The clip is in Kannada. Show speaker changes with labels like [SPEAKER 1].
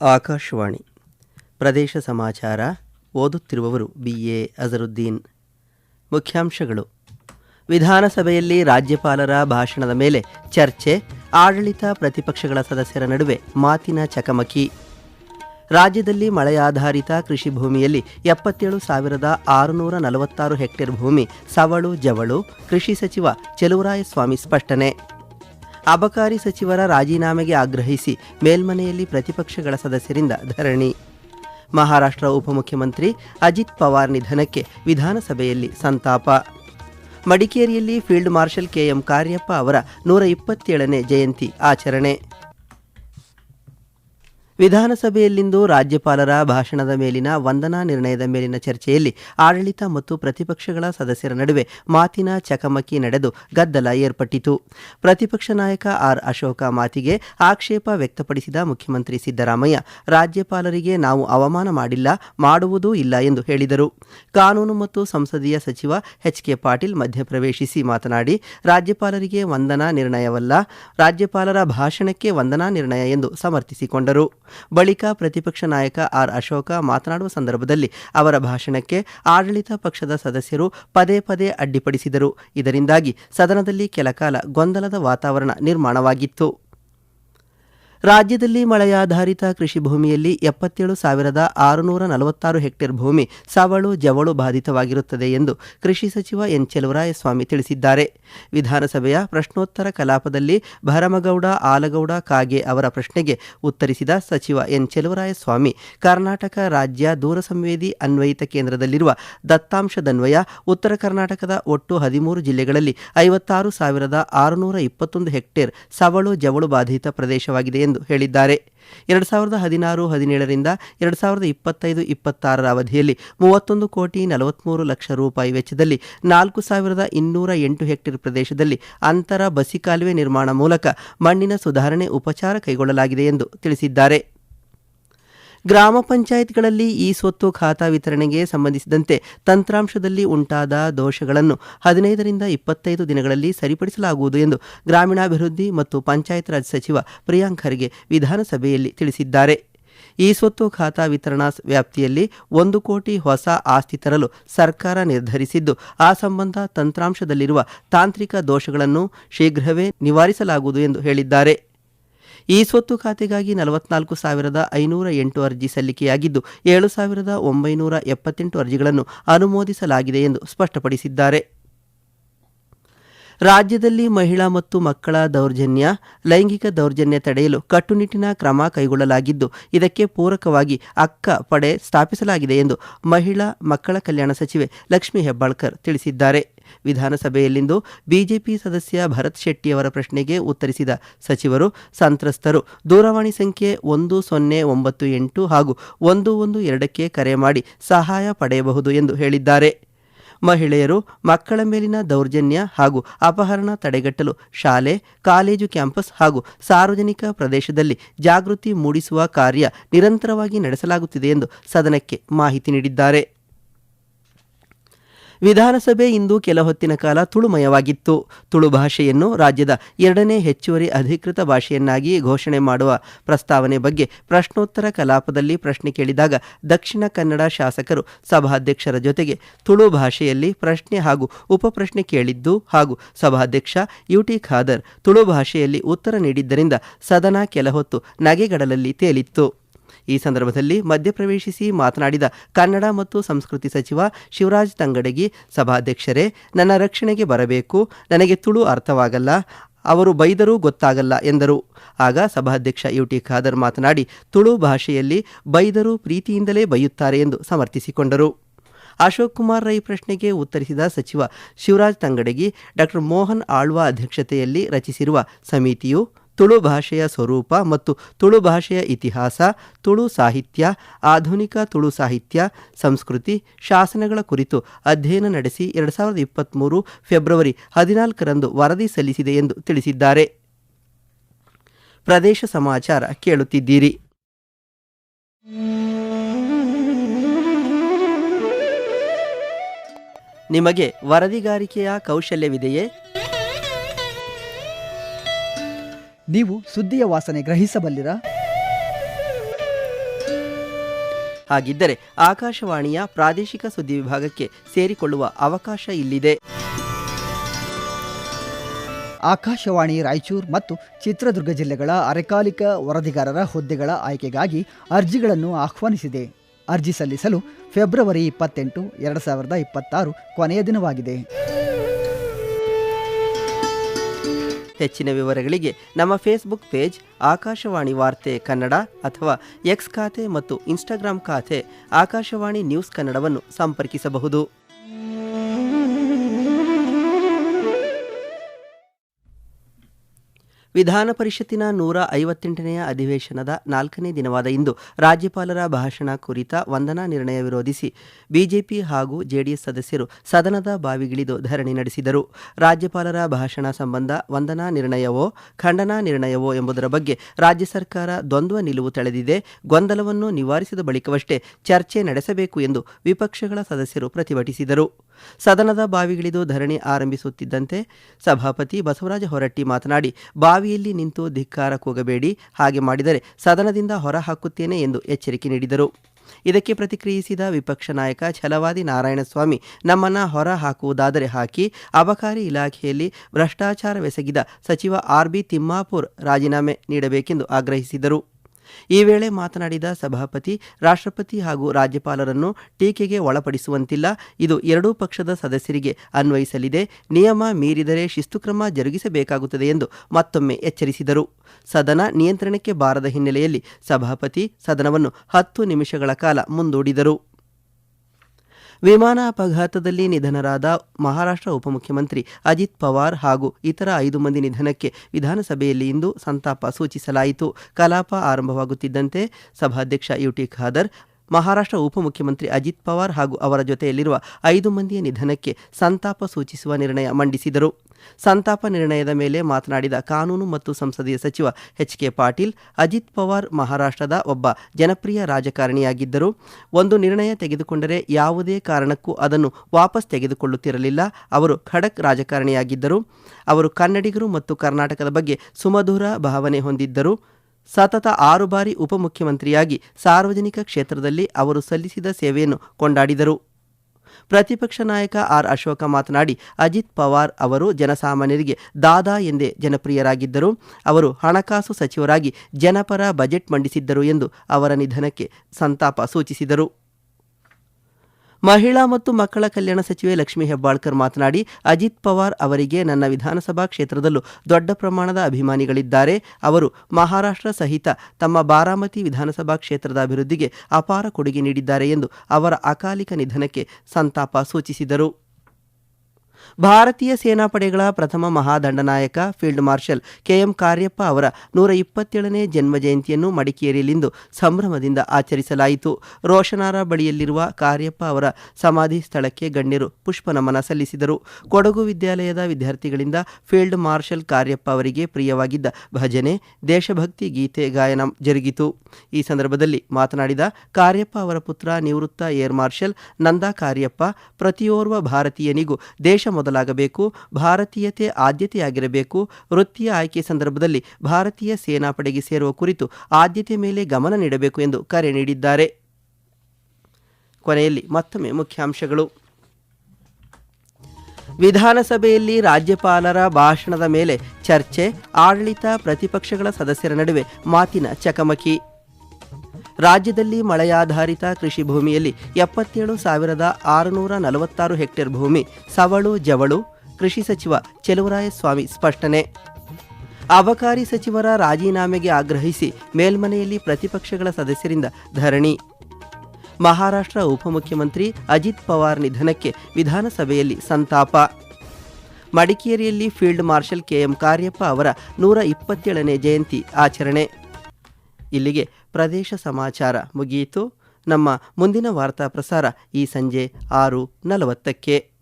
[SPEAKER 1] ಆಕಾಶವಾಣಿ. ಪ್ರದೇಶ ಸಮಾಚಾರ ಓದುತ್ತಿರುವವರು ಬಿ. ಎ. ಅಜರುದ್ದೀನ್. ಮುಖ್ಯಾಂಶಗಳು. ವಿಧಾನಸಭೆಯಲ್ಲಿ ರಾಜ್ಯಪಾಲರ ಭಾಷಣದ ಮೇಲೆ ಚರ್ಚೆ, ಆಡಳಿತ ಪ್ರತಿಪಕ್ಷಗಳ ಸದಸ್ಯರ ನಡುವೆ ಮಾತಿನ ಚಕಮಕಿ. ರಾಜ್ಯದಲ್ಲಿ ಮಳೆಯಾಧಾರಿತ ಕೃಷಿ ಭೂಮಿಯಲ್ಲಿ ಎಪ್ಪತ್ತೇಳು ಸಾವಿರದ ಆರುನೂರ ನಲವತ್ತಾರು ಹೆಕ್ಟೇರ್ ಭೂಮಿ ಸವಳು, ಜವಳು. ಕೃಷಿ ಸಚಿವ ಚೆಲುವರಾಯಸ್ವಾಮಿ ಸ್ಪಷ್ಟನೆ. ಅಬಕಾರಿ ಸಚಿವರ ರಾಜೀನಾಮೆಗೆ ಆಗ್ರಹಿಸಿ ಮೇಲ್ಮನೆಯಲ್ಲಿ ಪ್ರತಿಪಕ್ಷಗಳ ಸದಸ್ಯರಿಂದ ಧರಣಿ. ಮಹಾರಾಷ್ಟ್ರ ಉಪಮುಖ್ಯಮಂತ್ರಿ ಅಜಿತ್ ಪವಾರ್ ನಿಧನಕ್ಕೆ ವಿಧಾನಸಭೆಯಲ್ಲಿ ಸಂತಾಪ. ಮಡಿಕೇರಿಯಲ್ಲಿ ಫೀಲ್ಡ್ ಮಾರ್ಷಲ್ ಕೆಎಂ ಕಾರ್ಯಪ್ಪ ಅವರ ನೂರ ಇಪ್ಪತ್ತೇಳನೇ ಜಯಂತಿ ಆಚರಣೆ. ವಿಧಾನಸಭೆಯಲ್ಲಿಂದು ರಾಜ್ಯಪಾಲರ ಭಾಷಣದ ಮೇಲಿನ ವಂದನಾ ನಿರ್ಣಯದ ಮೇಲಿನ ಚರ್ಚೆಯಲ್ಲಿ ಆಡಳಿತ ಮತ್ತು ಪ್ರತಿಪಕ್ಷಗಳ ಸದಸ್ಯರ ನಡುವೆ ಮಾತಿನ ಚಕಮಕಿ ನಡೆದು ಗದ್ದಲ ಏರ್ಪಟ್ಟಿತು. ಪ್ರತಿಪಕ್ಷ ನಾಯಕ ಆರ್ ಅಶೋಕ ಮಾತಿಗೆ ಆಕ್ಷೇಪ ವ್ಯಕ್ತಪಡಿಸಿದ ಮುಖ್ಯಮಂತ್ರಿ ಸಿದ್ದರಾಮಯ್ಯ, ರಾಜ್ಯಪಾಲರಿಗೆ ನಾವು ಅವಮಾನ ಮಾಡಿಲ್ಲ, ಮಾಡುವುದೂ ಇಲ್ಲ ಎಂದು ಹೇಳಿದರು. ಕಾನೂನು ಮತ್ತು ಸಂಸದೀಯ ಸಚಿವ ಎಚ್ ಕೆ ಪಾಟೀಲ್ ಮಧ್ಯಪ್ರವೇಶಿಸಿ ಮಾತನಾಡಿ, ರಾಜ್ಯಪಾಲರಿಗೆ ವಂದನಾ ನಿರ್ಣಯವಲ್ಲ, ರಾಜ್ಯಪಾಲರ ಭಾಷಣಕ್ಕೆ ವಂದನಾ ನಿರ್ಣಯ ಎಂದು ಸಮರ್ಥಿಸಿಕೊಂಡರು. ಬಳಿಕ ಪ್ರತಿಪಕ್ಷ ನಾಯಕ ಆರ್ ಅಶೋಕ ಮಾತನಾಡುವ ಸಂದರ್ಭದಲ್ಲಿ ಅವರ ಭಾಷಣಕ್ಕೆ ಆಡಳಿತ ಪಕ್ಷದ ಸದಸ್ಯರು ಪದೇ ಪದೇ ಅಡ್ಡಿಪಡಿಸಿದರು. ಇದರಿಂದಾಗಿ ಸದನದಲ್ಲಿ ಕೆಲಕಾಲ ಗೊಂದಲದ ವಾತಾವರಣ ನಿರ್ಮಾಣವಾಗಿತ್ತು. ರಾಜ್ಯದಲ್ಲಿ ಮಳೆಯಾಧಾರಿತ ಕೃಷಿ ಭೂಮಿಯಲ್ಲಿ ಎಪ್ಪತ್ತೇಳು ಸಾವಿರದ ಆರುನೂರ ನಲವತ್ತಾರು ಹೆಕ್ಟೇರ್ ಭೂಮಿ ಸವಳು ಜವಳು ಬಾಧಿತವಾಗಿರುತ್ತದೆ ಎಂದು ಕೃಷಿ ಸಚಿವ ಎನ್ ಚೆಲುವರಾಯಸ್ವಾಮಿ ತಿಳಿಸಿದ್ದಾರೆ. ವಿಧಾನಸಭೆಯ ಪ್ರಶ್ನೋತ್ತರ ಕಲಾಪದಲ್ಲಿ ಭರಮಗೌಡ, ಆಲಗೌಡ, ಕಾಗೆ ಅವರ ಪ್ರಶ್ನೆಗೆ ಉತ್ತರಿಸಿದ ಸಚಿವ ಎನ್ ಚೆಲುವರಾಯಸ್ವಾಮಿ, ಕರ್ನಾಟಕ ರಾಜ್ಯ ದೂರ ಸಂವೇದಿ ಅನ್ವಯಿತ ಕೇಂದ್ರದಲ್ಲಿರುವ ದತ್ತಾಂಶದನ್ವಯ ಉತ್ತರ ಕರ್ನಾಟಕದ ಒಟ್ಟು ಹದಿಮೂರು ಜಿಲ್ಲೆಗಳಲ್ಲಿ ಐವತ್ತಾರು ಸಾವಿರದ ಆರುನೂರ ಇಪ್ಪತ್ತೊಂದು ಹೆಕ್ಟೇರ್ ಸವಳು ಜವಳು ಬಾಧಿತ ಪ್ರದೇಶವಾಗಿದೆ ಎಂದು ಹೇಳಿದ್ದಾರೆ. ಎರಡು ಸಾವಿರದ ಹದಿನಾರು, ಹದಿನೇಳರಿಂದ ಎರಡು ಸಾವಿರದ ಇಪ್ಪತ್ತೈದು, ಇಪ್ಪತ್ತಾರರ ಅವಧಿಯಲ್ಲಿ ಮೂವತ್ತೊಂದು ಕೋಟಿ ನಲವತ್ಮೂರು ಲಕ್ಷ ರೂಪಾಯಿ ವೆಚ್ಚದಲ್ಲಿ ನಾಲ್ಕು ಸಾವಿರದ ಇನ್ನೂರ ಎಂಟು ಹೆಕ್ಟೇರ್ ಪ್ರದೇಶದಲ್ಲಿ ಅಂತರ ಬಸಿಕಾಲುವೆ ನಿರ್ಮಾಣ ಮೂಲಕ ಮಣ್ಣಿನ ಸುಧಾರಣೆ ಉಪಚಾರ ಕೈಗೊಳ್ಳಲಾಗಿದೆ ಎಂದು ತಿಳಿಸಿದ್ದಾರೆ. ಗ್ರಾಮ ಪಂಚಾಯತ್ಗಳಲ್ಲಿ ಈ ಸ್ವತ್ತು ಖಾತಾ ವಿತರಣೆಗೆ ಸಂಬಂಧಿಸಿದಂತೆ ತಂತ್ರಾಂಶದಲ್ಲಿ ಉಂಟಾದ ದೋಷಗಳನ್ನು ಹದಿನೈದರಿಂದ ಇಪ್ಪತ್ತೈದು ದಿನಗಳಲ್ಲಿ ಸರಿಪಡಿಸಲಾಗುವುದು ಎಂದು ಗ್ರಾಮೀಣಾಭಿವೃದ್ಧಿ ಮತ್ತು ಪಂಚಾಯತ್ ರಾಜ್ ಸಚಿವ ಪ್ರಿಯಾಂಕ್ ಖರ್ಗೆ ವಿಧಾನಸಭೆಯಲ್ಲಿ ತಿಳಿಸಿದ್ದಾರೆ. ಈ ಸ್ವತ್ತು ಖಾತಾ ವಿತರಣಾ ವ್ಯಾಪ್ತಿಯಲ್ಲಿ ಒಂದು ಕೋಟಿ ಹೊಸ ಆಸ್ತಿ ತರಲು ಸರ್ಕಾರ ನಿರ್ಧರಿಸಿದ್ದು, ಆ ಸಂಬಂಧ ತಂತ್ರಾಂಶದಲ್ಲಿರುವ ತಾಂತ್ರಿಕ ದೋಷಗಳನ್ನು ಶೀಘ್ರವೇ ನಿವಾರಿಸಲಾಗುವುದು ಎಂದು ಹೇಳಿದ್ದಾರೆ. ಈ ಸ್ವತ್ತು ಖಾತೆಗಾಗಿ ನಲವತ್ನಾಲ್ಕು ಸಾವಿರದ ಐನೂರ ಎಂಟು ಅರ್ಜಿ ಸಲ್ಲಿಕೆಯಾಗಿದ್ದು, ಏಳು ಸಾವಿರದ ಒಂಬೈನೂರ ಎಪ್ಪತ್ತೆಂಟು ಅರ್ಜಿಗಳನ್ನು ಅನುಮೋದಿಸಲಾಗಿದೆ ಎಂದು ಸ್ಪಷ್ಟಪಡಿಸಿದ್ದಾರೆ. ರಾಜ್ಯದಲ್ಲಿ ಮಹಿಳಾ ಮತ್ತು ಮಕ್ಕಳ ದೌರ್ಜನ್ಯ, ಲೈಂಗಿಕ ದೌರ್ಜನ್ಯ ತಡೆಯಲು ಕಟ್ಟುನಿಟ್ಟಿನ ಕ್ರಮ ಕೈಗೊಳ್ಳಲಾಗಿದ್ದು, ಇದಕ್ಕೆ ಪೂರಕವಾಗಿ ಅಕ್ಕ ಪಡೆ ಸ್ಥಾಪಿಸಲಾಗಿದೆ ಎಂದು ಮಹಿಳಾ ಮಕ್ಕಳ ಕಲ್ಯಾಣ ಸಚಿವೆ ಲಕ್ಷ್ಮೀ ಹೆಬ್ಬಾಳ್ಕರ್ ತಿಳಿಸಿದ್ದಾರೆ. ವಿಧಾನಸಭೆಯಲ್ಲಿಂದು ಬಿಜೆಪಿ ಸದಸ್ಯ ಭರತ್ ಶೆಟ್ಟಿ ಅವರ ಪ್ರಶ್ನೆಗೆ ಉತ್ತರಿಸಿದ ಸಚಿವರು, ಸಂತ್ರಸ್ತರು ದೂರವಾಣಿ ಸಂಖ್ಯೆ ಒಂದು ಸೊನ್ನೆ ಒಂಬತ್ತು ಎಂಟು ಹಾಗೂ ಒಂದು ಒಂದು ಎರಡಕ್ಕೆ ಕರೆ ಮಾಡಿ ಸಹಾಯ ಪಡೆಯಬಹುದು ಎಂದು ಹೇಳಿದ್ದಾರೆ. ಮಹಿಳೆಯರು ಮಕ್ಕಳ ಮೇಲಿನ ದೌರ್ಜನ್ಯ ಹಾಗೂ ಅಪಹರಣ ತಡೆಗಟ್ಟಲು ಶಾಲೆ, ಕಾಲೇಜು ಕ್ಯಾಂಪಸ್ ಹಾಗೂ ಸಾರ್ವಜನಿಕ ಪ್ರದೇಶದಲ್ಲಿ ಜಾಗೃತಿ ಮೂಡಿಸುವ ಕಾರ್ಯ ನಿರಂತರವಾಗಿ ನಡೆಸಲಾಗುತ್ತಿದೆ ಎಂದು ಸದನಕ್ಕೆ ಮಾಹಿತಿ ನೀಡಿದ್ದಾರೆ. ವಿಧಾನಸಭೆ ಇಂದು ಕೆಲ ಹೊತ್ತಿನ ಕಾಲ ತುಳುಮಯವಾಗಿತ್ತು. ತುಳು ಭಾಷೆಯನ್ನು ರಾಜ್ಯದ ಎರಡನೇ ಹೆಚ್ಚುವರಿ ಅಧಿಕೃತ ಭಾಷೆಯನ್ನಾಗಿ ಘೋಷಣೆ ಮಾಡುವ ಪ್ರಸ್ತಾವನೆ ಬಗ್ಗೆ ಪ್ರಶ್ನೋತ್ತರ ಕಲಾಪದಲ್ಲಿ ಪ್ರಶ್ನೆ ಕೇಳಿದಾಗ ದಕ್ಷಿಣ ಕನ್ನಡ ಶಾಸಕರು ಸಭಾಧ್ಯಕ್ಷರ ಜೊತೆಗೆ ತುಳು ಭಾಷೆಯಲ್ಲಿ ಪ್ರಶ್ನೆ ಹಾಗೂ ಉಪಪ್ರಶ್ನೆ ಕೇಳಿದ್ದು ಹಾಗೂ ಸಭಾಧ್ಯಕ್ಷ ಯುಟಿ ಖಾದರ್ ತುಳು ಭಾಷೆಯಲ್ಲಿ ಉತ್ತರ ನೀಡಿದ್ದರಿಂದ ಸದನ ಕೆಲ ಹೊತ್ತು ನಗೆಗಡಲಲ್ಲಿ ತೇಲಿತ್ತು. ಈ ಸಂದರ್ಭದಲ್ಲಿ ಮಧ್ಯಪ್ರವೇಶಿಸಿ ಮಾತನಾಡಿದ ಕನ್ನಡ ಮತ್ತು ಸಂಸ್ಕೃತಿ ಸಚಿವ ಶಿವರಾಜ್ ತಂಗಡಗಿ, ಸಭಾಧ್ಯಕ್ಷರೇ, ನನ್ನ ರಕ್ಷಣೆಗೆ ಬರಬೇಕು, ನನಗೆ ತುಳು ಅರ್ಥವಾಗಲ್ಲ, ಅವರು ಬೈದರೂ ಗೊತ್ತಾಗಲ್ಲ ಎಂದರು. ಆಗ ಸಭಾಧ್ಯಕ್ಷ ಯುಟಿ ಖಾದರ್ ಮಾತನಾಡಿ, ತುಳು ಭಾಷೆಯಲ್ಲಿ ಬೈದರು ಪ್ರೀತಿಯಿಂದಲೇ ಬೈಯುತ್ತಾರೆ ಎಂದು ಸಮರ್ಥಿಸಿಕೊಂಡರು. ಅಶೋಕ್ ಕುಮಾರ್ ರೈ ಪ್ರಶ್ನೆಗೆ ಉತ್ತರಿಸಿದ ಸಚಿವ ಶಿವರಾಜ್ ತಂಗಡಗಿ, ಡಾಕ್ಟರ್ ಮೋಹನ್ ಆಳ್ವ ಅಧ್ಯಕ್ಷತೆಯಲ್ಲಿ ರಚಿಸಿರುವ ಸಮಿತಿಯು ತುಳು ಭಾಷೆಯ ಸ್ವರೂಪ ಮತ್ತು ತುಳು ಭಾಷೆಯ ಇತಿಹಾಸ, ತುಳು ಸಾಹಿತ್ಯ, ಆಧುನಿಕ ತುಳು ಸಾಹಿತ್ಯ, ಸಂಸ್ಕೃತಿ, ಶಾಸನಗಳ ಕುರಿತು ಅಧ್ಯಯನ ನಡೆಸಿ ಎರಡು ಸಾವಿರದ ಇಪ್ಪತ್ತ್ಮೂರು ಫೆಬ್ರವರಿ ಹದಿನಾಲ್ಕರಂದು ವರದಿ ಸಲ್ಲಿಸಿದೆ ಎಂದು ತಿಳಿಸಿದ್ದಾರೆ. ಪ್ರದೇಶ ಸಮಾಚಾರ ಕೇಳುತ್ತಿದ್ದೀರಿ. ನಿಮಗೆ ವರದಿಗಾರಿಕೆಯ ಕೌಶಲ್ಯವಿದೆಯೇ?
[SPEAKER 2] ನೀವು ಸುದ್ದಿಯ ವಾಸನೆ ಗ್ರಹಿಸಬಲ್ಲಿರಾ?
[SPEAKER 1] ಹಾಗಿದ್ದರೆ ಆಕಾಶವಾಣಿಯ ಪ್ರಾದೇಶಿಕ ಸುದ್ದಿ ವಿಭಾಗಕ್ಕೆ ಸೇರಿಕೊಳ್ಳುವ ಅವಕಾಶ ಇಲ್ಲಿದೆ.
[SPEAKER 2] ಆಕಾಶವಾಣಿ ರಾಯಚೂರು ಮತ್ತು ಚಿತ್ರದುರ್ಗ ಜಿಲ್ಲೆಗಳ ಅರೆಕಾಲಿಕ ವರದಿಗಾರರ ಹುದ್ದೆಗಳ ಆಯ್ಕೆಗಾಗಿ ಅರ್ಜಿಗಳನ್ನು ಆಹ್ವಾನಿಸಿದೆ. ಅರ್ಜಿ ಸಲ್ಲಿಸಲು ಫೆಬ್ರವರಿ ಇಪ್ಪತ್ತೆಂಟು ಎರಡು ಸಾವಿರದ ಇಪ್ಪತ್ತಾರು ಕೊನೆಯ ದಿನವಾಗಿದೆ.
[SPEAKER 1] ಹೆಚ್ಚಿನ ವಿವರಗಳಿಗೆ ನಮ್ಮ ಫೇಸ್ಬುಕ್ ಪೇಜ್ ಆಕಾಶವಾಣಿ ವಾರ್ತೆ ಕನ್ನಡ ಅಥವಾ ಎಕ್ಸ್ ಖಾತೆ ಮತ್ತು ಇನ್ಸ್ಟಾಗ್ರಾಂ ಖಾತೆ ಆಕಾಶವಾಣಿ ನ್ಯೂಸ್ ಕನ್ನಡವನ್ನು ಸಂಪರ್ಕಿಸಬಹುದು. ವಿಧಾನ ಪರಿಷತ್ತಿನ ನೂರ ಐವತ್ತೆಂಟನೆಯ ಅಧಿವೇಶನದ ನಾಲ್ಕನೇ ದಿನವಾದ ಇಂದು ರಾಜ್ಯಪಾಲರ ಭಾಷಣ ಕುರಿತ ವಂದನಾ ನಿರ್ಣಯ ವಿರೋಧಿಸಿ ಬಿಜೆಪಿ ಹಾಗೂ ಜೆಡಿಎಸ್ ಸದಸ್ಯರು ಸದನದ ಬಾವಿಗಿಳಿದು ಧರಣಿ ನಡೆಸಿದರು. ರಾಜ್ಯಪಾಲರ ಭಾಷಣ ಸಂಬಂಧ ವಂದನಾ ನಿರ್ಣಯವೋ, ಖಂಡನಾ ನಿರ್ಣಯವೋ ಎಂಬುದರ ಬಗ್ಗೆ ರಾಜ್ಯ ಸರ್ಕಾರ ದ್ವಂದ್ವ ನಿಲುವು ತಳೆದಿದೆ. ಗೊಂದಲವನ್ನು ನಿವಾರಿಸಿದ ಬಳಿಕವಷ್ಟೇ ಚರ್ಚೆ ನಡೆಸಬೇಕು ಎಂದು ವಿಪಕ್ಷಗಳ ಸದಸ್ಯರು ಪ್ರತಿಭಟಿಸಿದರು. ಸದನದ ಬಾವಿಗಿಳಿದು ಧರಣಿ ಆರಂಭಿಸುತ್ತಿದ್ದಂತೆ ಸಭಾಪತಿ ಬಸವರಾಜ ಹೊರಟ್ಟಿ ಮಾತನಾಡಿ, ಬಾವಿಯಲ್ಲಿ ನಿಂತು ಧಿಕ್ಕಾರ ಕೂಗಬೇಡಿ, ಹಾಗೆ ಮಾಡಿದರೆ ಸದನದಿಂದ ಹೊರಹಾಕುತ್ತೇನೆ ಎಂದು ಎಚ್ಚರಿಕೆ ನೀಡಿದರು. ಇದಕ್ಕೆ ಪ್ರತಿಕ್ರಿಯಿಸಿದ ವಿಪಕ್ಷ ನಾಯಕ ಛಲವಾದಿ ನಾರಾಯಣಸ್ವಾಮಿ, ನಮ್ಮನ್ನ ಹೊರ ಹಾಕುವುದಾದರೆ ಹಾಕಿ, ಅಬಕಾರಿ ಇಲಾಖೆಯಲ್ಲಿ ಭ್ರಷ್ಟಾಚಾರವೆಸಗಿದ ಸಚಿವ ಆರ್ಬಿ ತಿಮ್ಮಾಪುರ್ ರಾಜೀನಾಮೆ ನೀಡಬೇಕೆಂದು ಆಗ್ರಹಿಸಿದರು. ಈ ವೇಳೆ ಮಾತನಾಡಿದ ಸಭಾಪತಿ, ರಾಷ್ಟ್ರಪತಿ ಹಾಗೂ ರಾಜ್ಯಪಾಲರನ್ನು ಟೀಕೆಗೆ ಒಳಪಡಿಸುವಂತಿಲ್ಲ. ಇದು ಎರಡೂ ಪಕ್ಷದ ಸದಸ್ಯರಿಗೆ ಅನ್ವಯಿಸಲಿದೆ. ನಿಯಮ ಮೀರಿದರೆ ಶಿಸ್ತು ಕ್ರಮ ಜರುಗಿಸಬೇಕಾಗುತ್ತದೆ ಎಂದು ಮತ್ತೊಮ್ಮೆ ಎಚ್ಚರಿಸಿದರು. ಸದನ ನಿಯಂತ್ರಣಕ್ಕೆ ಬಾರದ ಹಿನ್ನೆಲೆಯಲ್ಲಿ ಸಭಾಪತಿ ಸದನವನ್ನು ಹತ್ತು ನಿಮಿಷಗಳ ಕಾಲ ಮುಂದೂಡಿದರು. ವಿಮಾನ ಅಪಘಾತದಲ್ಲಿ ನಿಧನರಾದ ಮಹಾರಾಷ್ಟ್ರ ಉಪಮುಖ್ಯಮಂತ್ರಿ ಅಜಿತ್ ಪವಾರ್ ಹಾಗೂ ಇತರ ಐದು ಮಂದಿ ನಿಧನಕ್ಕೆ ವಿಧಾನಸಭೆಯಲ್ಲಿ ಇಂದು ಸಂತಾಪ ಸೂಚಿಸಲಾಯಿತು. ಕಲಾಪ ಆರಂಭವಾಗುತ್ತಿದ್ದಂತೆ ಸಭಾಧ್ಯಕ್ಷ ಯುಟಿ ಖಾದರ್ ಮಹಾರಾಷ್ಟ್ರ ಉಪಮುಖ್ಯಮಂತ್ರಿ ಅಜಿತ್ ಪವಾರ್ ಹಾಗೂ ಅವರ ಜೊತೆಯಲ್ಲಿರುವ ಐದು ಮಂದಿಯ ನಿಧನಕ್ಕೆ ಸಂತಾಪ ಸೂಚಿಸುವ ನಿರ್ಣಯ ಮಂಡಿಸಿದರು. ಸಂತಾಪ ನಿರ್ಣಯದ ಮೇಲೆ ಮಾತನಾಡಿದ ಕಾನೂನು ಮತ್ತು ಸಂಸದೀಯ ಸಚಿವ ಎಚ್ ಕೆ ಪಾಟೀಲ್, ಅಜಿತ್ ಪವಾರ್ ಮಹಾರಾಷ್ಟ್ರದ ಒಬ್ಬ ಜನಪ್ರಿಯ ರಾಜಕಾರಣಿಯಾಗಿದ್ದರು. ಒಂದು ನಿರ್ಣಯ ತೆಗೆದುಕೊಂಡರೆ ಯಾವುದೇ ಕಾರಣಕ್ಕೂ ಅದನ್ನು ವಾಪಸ್ ತೆಗೆದುಕೊಳ್ಳುತ್ತಿರಲಿಲ್ಲ. ಅವರು ಖಡಕ್ ರಾಜಕಾರಣಿಯಾಗಿದ್ದರು. ಅವರು ಕನ್ನಡಿಗರು ಮತ್ತು ಕರ್ನಾಟಕದ ಬಗ್ಗೆ ಸುಮಧುರ ಭಾವನೆ ಹೊಂದಿದ್ದರು. ಸತತ ಆರು ಬಾರಿ ಉಪಮುಖ್ಯಮಂತ್ರಿಯಾಗಿ ಸಾರ್ವಜನಿಕ ಕ್ಷೇತ್ರದಲ್ಲಿ ಅವರು ಸಲ್ಲಿಸಿದ ಸೇವೆಯನ್ನು ಕೊಂಡಾಡಿದರು. ಪ್ರತಿಪಕ್ಷ ನಾಯಕ ಆರ್ ಅಶೋಕ ಮಾತನಾಡಿ, ಅಜಿತ್ ಪವಾರ್ ಅವರು ಜನಸಾಮಾನ್ಯರಿಗೆ ದಾದಾ ಎಂದೇ ಜನಪ್ರಿಯರಾಗಿದ್ದರು. ಅವರು ಹಣಕಾಸು ಸಚಿವರಾಗಿ ಜನಪರ ಬಜೆಟ್ ಮಂಡಿಸಿದ್ದರು ಎಂದು ಅವರ ನಿಧನಕ್ಕೆ ಸಂತಾಪ ಸೂಚಿಸಿದರು. ಮಹಿಳಾ ಮತ್ತು ಮಕ್ಕಳ ಕಲ್ಯಾಣ ಸಚಿವೆ ಲಕ್ಷ್ಮಿ ಹೆಬ್ಬಾಳ್ಕರ್ ಮಾತನಾಡಿ, ಅಜಿತ್ ಪವಾರ್ ಅವರಿಗೆ ನನ್ನ ವಿಧಾನಸಭಾ ಕ್ಷೇತ್ರದಲ್ಲೂ ದೊಡ್ಡ ಪ್ರಮಾಣದ ಅಭಿಮಾನಿಗಳಿದ್ದಾರೆ. ಅವರು ಮಹಾರಾಷ್ಟ್ರ ಸಹಿತ ತಮ್ಮ ಬಾರಾಮತಿ ವಿಧಾನಸಭಾ ಕ್ಷೇತ್ರದ ಅಭಿವೃದ್ಧಿಗೆ ಅಪಾರ ಕೊಡುಗೆ ನೀಡಿದ್ದಾರೆ ಎಂದು ಅವರ ಅಕಾಲಿಕ ನಿಧನಕ್ಕೆ ಸಂತಾಪ ಸೂಚಿಸಿದರು. ಭಾರತೀಯ ಸೇನಾಪಡೆಗಳ ಪ್ರಥಮ ಮಹಾದಂಡನಾಯಕ ಫೀಲ್ಡ್ ಮಾರ್ಷಲ್ ಕೆಎಂ ಕಾರ್ಯಪ್ಪ ಅವರ ನೂರ ಇಪ್ಪತ್ತೇಳನೇ ಜನ್ಮ ಜಯಂತಿಯನ್ನು ಮಡಿಕೇರಿಯಲ್ಲಿಂದು ಸಂಭ್ರಮದಿಂದ ಆಚರಿಸಲಾಯಿತು. ರೋಷನಾರ ಬಳಿಯಲ್ಲಿರುವ ಕಾರ್ಯಪ್ಪ ಅವರ ಸಮಾಧಿ ಸ್ಥಳಕ್ಕೆ ಗಣ್ಯರು ಪುಷ್ಪ ನಮನ ಸಲ್ಲಿಸಿದರು. ಕೊಡಗು ವಿದ್ಯಾಲಯದ ವಿದ್ಯಾರ್ಥಿಗಳಿಂದ ಫೀಲ್ಡ್ ಮಾರ್ಷಲ್ ಕಾರ್ಯಪ್ಪ ಅವರಿಗೆ ಪ್ರಿಯವಾಗಿದ್ದ ಭಜನೆ, ದೇಶಭಕ್ತಿ ಗೀತೆ ಗಾಯನ ಜರುಗಿತು. ಈ ಸಂದರ್ಭದಲ್ಲಿ ಮಾತನಾಡಿದ ಕಾರ್ಯಪ್ಪ ಅವರ ಪುತ್ರ ನಿವೃತ್ತ ಏರ್ ಮಾರ್ಷಲ್ ನಂದಾ ಕಾರ್ಯಪ್ಪ, ಪ್ರತಿಯೋರ್ವ ಭಾರತೀಯನಿಗೂ ದೇಶ ಮೊದಲಾಗಬೇಕು, ಭಾರತೀಯತೆ ಆದ್ಯತೆಯಾಗಿರಬೇಕು. ವೃತ್ತಿಯ ಆಯ್ಕೆ ಸಂದರ್ಭದಲ್ಲಿ ಭಾರತೀಯ ಸೇನಾಪಡೆಗೆ ಸೇರುವ ಕುರಿತು ಆದ್ಯತೆ ಮೇಲೆ ಗಮನ ನೀಡಬೇಕು ಎಂದು ಕರೆ ನೀಡಿದ್ದಾರೆ. ಕೊನೆಯಲ್ಲಿ ಮತ್ತೊಮ್ಮೆ ಮುಖ್ಯಾಂಶಗಳು. ವಿಧಾನಸಭೆಯಲ್ಲಿ ರಾಜ್ಯಪಾಲರ ಭಾಷಣದ ಮೇಲೆ ಚರ್ಚೆ, ಆಡಳಿತ ಪ್ರತಿಪಕ್ಷಗಳ ಸದಸ್ಯರ ನಡುವೆ ಮಾತಿನ ಚಕಮಕಿ. ರಾಜ್ಯದಲ್ಲಿ ಮಳೆಯಾಧಾರಿತ ಕೃಷಿ ಭೂಮಿಯಲ್ಲಿ ಎಪ್ಪತ್ತೇಳು ಸಾವಿರದ ಆರುನೂರ ನಲವತ್ತಾರು ಹೆಕ್ಟೇರ್ ಭೂಮಿ ಸವಳು, ಜವಳು, ಕೃಷಿ ಸಚಿವ ಚೆಲುವರಾಯಸ್ವಾಮಿ ಸ್ಪಷ್ಟನೆ. ಅಬಕಾರಿ ಸಚಿವರ ರಾಜೀನಾಮೆಗೆ ಆಗ್ರಹಿಸಿ ಮೇಲ್ಮನೆಯಲ್ಲಿ ಪ್ರತಿಪಕ್ಷಗಳ ಸದಸ್ಯರಿಂದ ಧರಣಿ. ಮಹಾರಾಷ್ಟ್ರ ಉಪಮುಖ್ಯಮಂತ್ರಿ ಅಜಿತ್ ಪವಾರ್ ನಿಧನಕ್ಕೆ ವಿಧಾನಸಭೆಯಲ್ಲಿ ಸಂತಾಪ. ಮಡಿಕೇರಿಯಲ್ಲಿ ಫೀಲ್ಡ್ ಮಾರ್ಷಲ್ ಕೆಎಂ ಕಾರ್ಯಪ್ಪ ಅವರ ನೂರ ಇಪ್ಪತ್ತೇಳನೇ ಜಯಂತಿ ಆಚರಣೆ. ಇಲ್ಲಿಗೆ ಪ್ರದೇಶ ಸಮಾಚಾರ ಮುಗಿಯಿತು. ನಮ್ಮ ಮುಂದಿನ ವಾರ್ತಾ ಪ್ರಸಾರ ಈ ಸಂಜೆ ಆರು ನಲವತ್ತಕ್ಕೆ.